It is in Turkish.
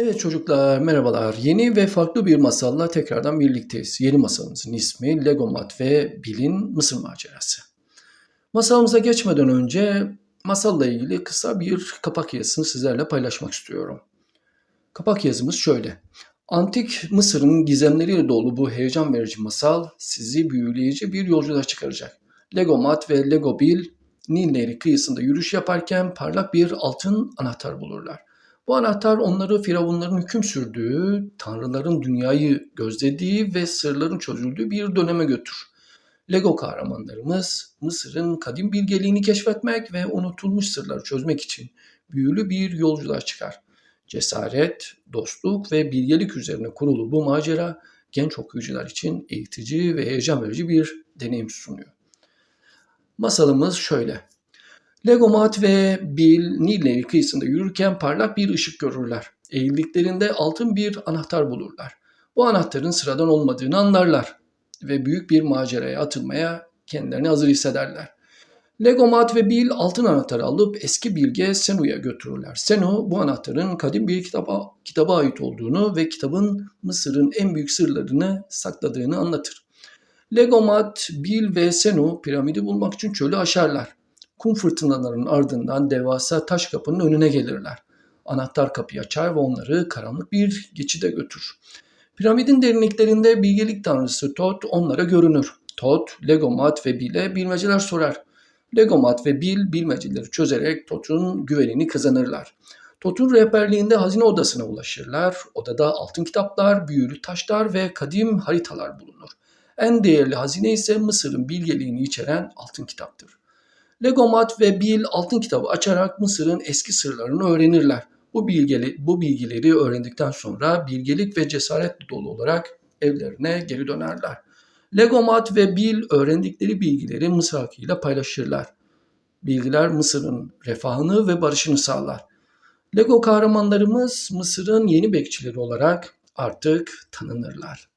Evet çocuklar merhabalar. Yeni ve farklı bir masalla tekrardan birlikteyiz. Yeni masalımızın ismi Legomat ve Bill'in Mısır macerası. Masalımıza geçmeden önce masalla ilgili kısa bir kapak yazısını sizlerle paylaşmak istiyorum. Kapak yazımız şöyle. Antik Mısır'ın gizemleriyle dolu bu heyecan verici masal sizi büyüleyici bir yolculuğa çıkaracak. Legomat ve Lego Bill Nil Nehri kıyısında yürüyüş yaparken parlak bir altın anahtar bulurlar. Bu anahtar onları firavunların hüküm sürdüğü, tanrıların dünyayı gözlediği ve sırların çözüldüğü bir döneme götür. Lego kahramanlarımız Mısır'ın kadim bilgeliğini keşfetmek ve unutulmuş sırları çözmek için büyülü bir yolculuğa çıkar. Cesaret, dostluk ve bilgelik üzerine kurulu bu macera genç okuyucular için eğitici ve heyecan verici bir deneyim sunuyor. Masalımız şöyle. Legomat ve Bill Nil Nehri kıyısında yürürken parlak bir ışık görürler. Eğildiklerinde altın bir anahtar bulurlar. Bu anahtarın sıradan olmadığını anlarlar ve büyük bir maceraya atılmaya kendilerini hazır hissederler. Legomat ve Bill altın anahtarı alıp eski bilge Senu'ya götürürler. Senu bu anahtarın kadim bir kitaba, kitaba ait olduğunu ve kitabın Mısır'ın en büyük sırlarını sakladığını anlatır. Legomat, Bill ve Senu piramidi bulmak için çölü aşarlar. Kum fırtınalarının ardından devasa taş kapının önüne gelirler. Anahtar kapıyı açar ve onları karanlık bir geçide götürür. Piramidin derinliklerinde bilgelik tanrısı Tot onlara görünür. Tot, Legomat ve Bill'e bilmeceler sorar. Legomat ve Bill bilmeceleri çözerek Tot'un güvenini kazanırlar. Tot'un rehberliğinde hazine odasına ulaşırlar. Odada altın kitaplar, büyülü taşlar ve kadim haritalar bulunur. En değerli hazine ise Mısır'ın bilgeliğini içeren altın kitaptır. Legomat ve Bill altın kitabı açarak Mısır'ın eski sırlarını öğrenirler. Bu, bilgeli, bu bilgileri öğrendikten sonra bilgelik ve cesaretle dolu olarak evlerine geri dönerler. Legomat ve Bill öğrendikleri bilgileri Mısır halkıyla paylaşırlar. Bilgiler Mısır'ın refahını ve barışını sağlar. Lego kahramanlarımız Mısır'ın yeni bekçileri olarak artık tanınırlar.